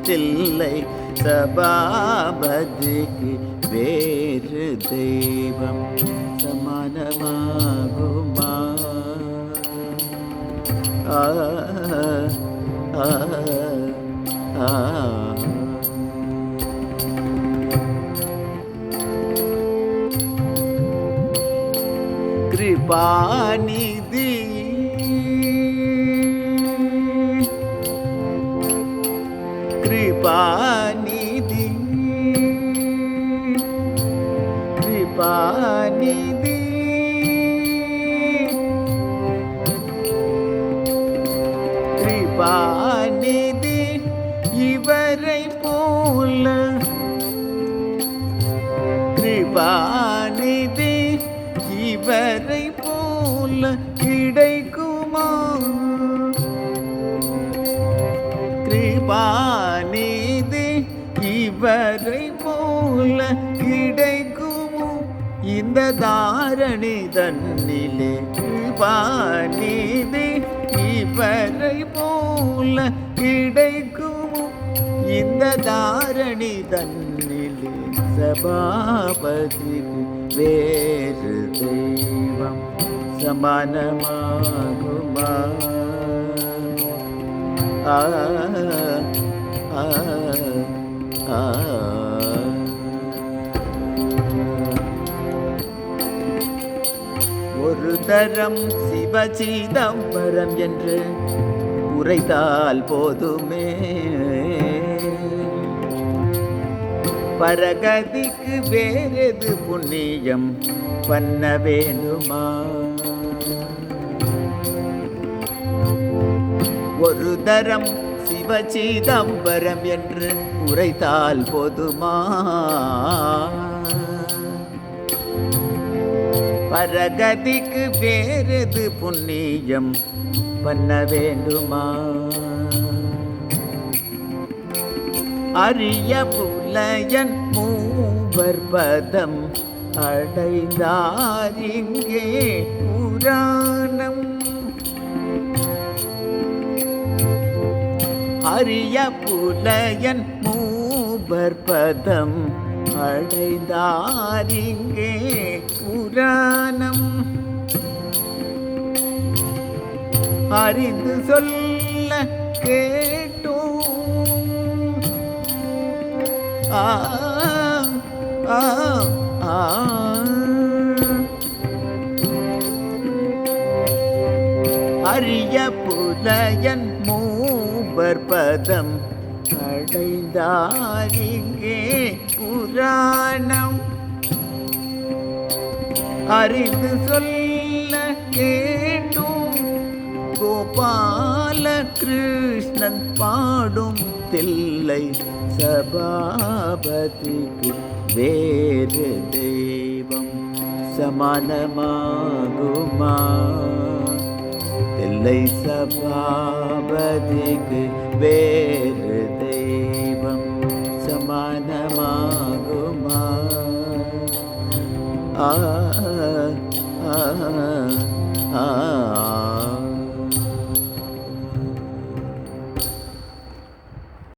தில்லை சபாபதிக்கு வேறு தெய்வம் சமானமாகுமா? தில்லை ஆ ஆ. ஆ கிருபாநிதி கிருபாநிதி இவரை போல. கிருபாநிதி இவரை போல கிடைக்குமா? கிருபா இந்த தாரணி தன்னிலே கிருபாநிதி இவரை போல கிடைக்கும்? இந்த தாரணி தன்னிலே சபாபதி வேறு தெய்வம் சமானமாகுமா? ஆ ஆ ஆ. ஒரு தரம் சிவச்சிதம்பரம் என்று உரைத்தால் போதுமே. பரகதிக்கு வேறெது புண்ணியம் பண்ண வேணுமா? ஒரு தரம் சிவச்சிதம்பரம் என்று உரைத்தால் போதுமா? பரகதிக்கு வேறது புண்ணியம் பண்ண வேண்டுமா? அரிய புலையன் மூவர் பதம் அடைந்தாரிங்கே புராணம். அரிய புலையன் மூவர் பதம் அடைந்தாரிங்கே புராணம். அறிந்து சொல்ல கேட்டோம். ஆ ஆ ஆ. அரிய புலையன் மூவர் பதம் அடைந்தாரிங்கே புராணம். அறிந்து சொல்ல கேட்டும். கோபால கிருஷ்ணன் பாடும் தில்லை சபாபதிக்கு வேறு தெய்வம் சமானமாகுமா? தில்லை சபாபதிக்கு வேறு ஆ ஆ ஆ